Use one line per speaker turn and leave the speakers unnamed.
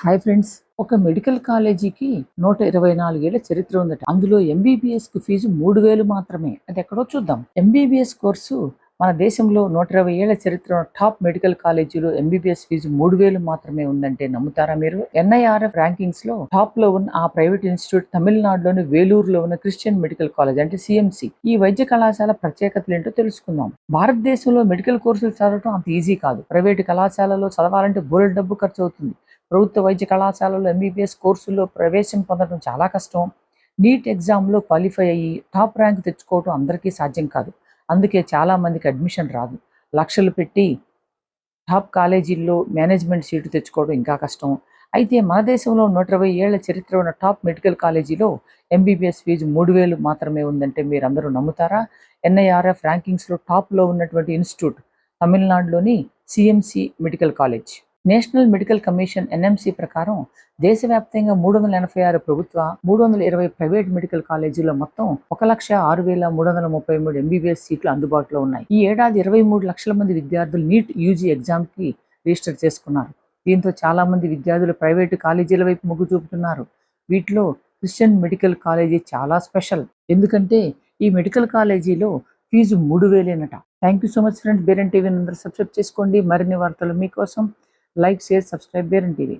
Hi friends. ఒక medical కాలేజీకి నూట ఇరవై నాలుగేళ్ళ చరిత్ర ఉందట. అందులో ఎంబీబీఎస్కు ఫీజు మూడు వేలు మాత్రమే. అది ఎక్కడో చూద్దాం. ఎంబీబీఎస్ కోర్సు మన దేశంలో నూట ఇరవై ఏళ్ళ చరిత్ర టాప్ మెడికల్ కాలేజీలో ఎంబీబీఎస్ ఫీజు మూడు వేలు మాత్రమే ఉందంటే నమ్ముతారా మీరు? ఎన్ఐఆర్ఎఫ్ ర్యాంకింగ్స్లో టాప్లో ఉన్న ఆ ప్రైవేట్ ఇన్స్టిట్యూట్ తమిళనాడులోని వేలూరులో ఉన్న క్రిస్టియన్ మెడికల్ కాలేజ్ అంటే సిఎంసి ఈ వైద్య కళాశాల ప్రత్యేకతలు ఏంటో తెలుసుకుందాం. భారతదేశంలో మెడికల్ కోర్సులు చదవడం అంత ఈజీ కాదు. ప్రైవేట్ కళాశాలలో చదవాలంటే బోలెడు డబ్బు ఖర్చు అవుతుంది. ప్రభుత్వ వైద్య కళాశాలలో ఎంబీబీఎస్ కోర్సుల్లో ప్రవేశం పొందడం చాలా కష్టం. నీట్ ఎగ్జామ్లో క్వాలిఫై అయ్యి టాప్ ర్యాంక్ తెచ్చుకోవడం అందరికీ సాధ్యం కాదు. అందుకే చాలా మందికి అడ్మిషన్ రాదు. లక్షలు పెట్టి టాప్ కాలేజీల్లో మేనేజ్మెంట్ సీటు తెచ్చుకోవడం ఇంకా కష్టం. అయితే మన దేశంలో నూట ఇరవై ఏళ్ళ చరిత్ర ఉన్న టాప్ మెడికల్ కాలేజీలో ఎంబీబీఎస్ ఫీజు మూడు వేలు మాత్రమే ఉందంటే మీరందరూ నమ్ముతారా? ఎన్ఐఆర్ఎఫ్ ర్యాంకింగ్స్లో టాప్లో ఉన్నటువంటి ఇన్స్టిట్యూట్ తమిళనాడులోని CMC medical college. National medical commission NMC ప్రకారం దేశవ్యాప్తంగా మూడు వందల ఎనభై ఆరు ప్రభుత్వ మూడు వందల ఇరవై ప్రైవేట్ మెడికల్ కాలేజీలో మొత్తం ఒక లక్ష ఆరు వేల మూడు వందల ముప్పై మూడు ఎంబీబీఎస్ సీట్లు అందుబాటులో ఉన్నాయి. ఈ ఏడాది ఇరవై మూడు లక్షల మంది విద్యార్థులు నీట్ యూజీ ఎగ్జామ్కి రిజిస్టర్ చేసుకున్నారు. దీంతో చాలా మంది విద్యార్థులు ప్రైవేటు కాలేజీల వైపు మొగ్గు చూపుతున్నారు. వీటిలో క్రిస్టియన్ మెడికల్ కాలేజీ చాలా స్పెషల్. ఎందుకంటే ఈ మెడికల్ కాలేజీలో ఫీజు మూడు వేలేనట. Thank you so much friends. బేరెన్ TV అందరూ సబ్స్క్రైబ్ చేసుకోండి. మరిన్ని వార్తలు మీకోసం లైక్ షేర్ సబ్స్క్రైబ్ బేరన్ టీవీ.